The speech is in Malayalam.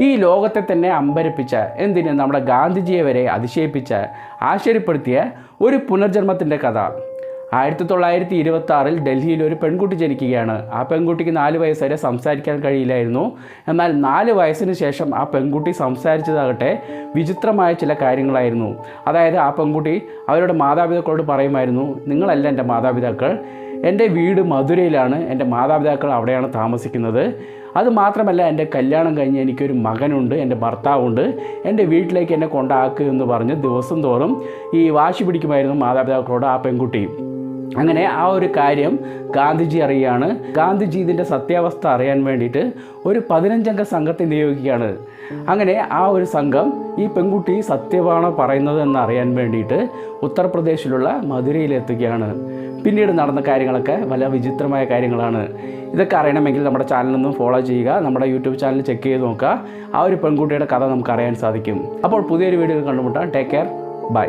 ഈ ലോകത്തെ തന്നെ അമ്പരപ്പിച്ച എന്തിന് നമ്മുടെ ഗാന്ധിജിയെ വരെ അതിശയിപ്പിച്ച ആശ്ചര്യപ്പെടുത്തിയ ഒരു പുനർജന്മത്തിന്റെ കഥ. ആയിരത്തി തൊള്ളായിരത്തി ഇരുപത്തി ആറിൽ ഡൽഹിയിൽ ഒരു പെൺകുട്ടി ജനിക്കുകയാണ്. ആ പെൺകുട്ടിക്ക് നാല് വയസ്സ് വരെ സംസാരിക്കാൻ കഴിയില്ലായിരുന്നു. എന്നാൽ നാല് വയസ്സിന് ശേഷം ആ പെൺകുട്ടി സംസാരിച്ചതാകട്ടെ വിചിത്രമായ ചില കാര്യങ്ങളായിരുന്നു. അതായത് ആ പെൺകുട്ടി അവരുടെ മാതാപിതാക്കളോട് പറയുമായിരുന്നു നിങ്ങളല്ല എന്റെ മാതാപിതാക്കൾ. എന്റെ വീട് മധുരയിലാണ്. എന്റെ മാതാപിതാക്കൾ അവിടെയാണ് താമസിക്കുന്നത്. അത് മാത്രമല്ല എന്റെ കല്യാണം കഴിഞ്ഞ് എനിക്കൊരു മകനുണ്ട് എന്റെ ഭർത്താവുണ്ട്. എന്റെ വീട്ടിലേക്ക് എന്നെ കൊണ്ടാക്കുക എന്ന് പറഞ്ഞ് ദിവസം തോറും ഈ വാശി പിടിക്കുമായിരുന്നു മാതാപിതാക്കളോട് ആ പെൺകുട്ടി. അങ്ങനെ ആ ഒരു കാര്യം ഗാന്ധിജി അറിയുകയാണ്. ഗാന്ധിജി ഇതിന്റെ സത്യാവസ്ഥ അറിയാൻ വേണ്ടിയിട്ട് ഒരു പതിനഞ്ചംഗ സംഘത്തെ നിയോഗിക്കുകയാണ്. അങ്ങനെ ആ ഒരു സംഘം ഈ പെൺകുട്ടി സത്യമാണോ പറയുന്നത് എന്ന് അറിയാൻ വേണ്ടിയിട്ട് ഉത്തർപ്രദേശിലുള്ള മധുരയിലെത്തുകയാണ് പിന്നീട് നടന്ന കാര്യങ്ങളൊക്കെ വല്ല വിചിത്രമായ കാര്യങ്ങളാണ്. ഇതൊക്കെ അറിയണമെങ്കിൽ നമ്മുടെ ചാനലൊന്നും ഫോളോ ചെയ്യുക നമ്മുടെ യൂട്യൂബ് ചാനൽ ചെക്ക് ചെയ്ത് നോക്കുക. ആ ഒരു പെൺകുട്ടിയുടെ കഥ നമുക്ക് അറിയാൻ സാധിക്കും. അപ്പോൾ പുതിയൊരു വീഡിയോ കണ്ടുമുട്ടാം ടേക്ക് കെയർ ബൈ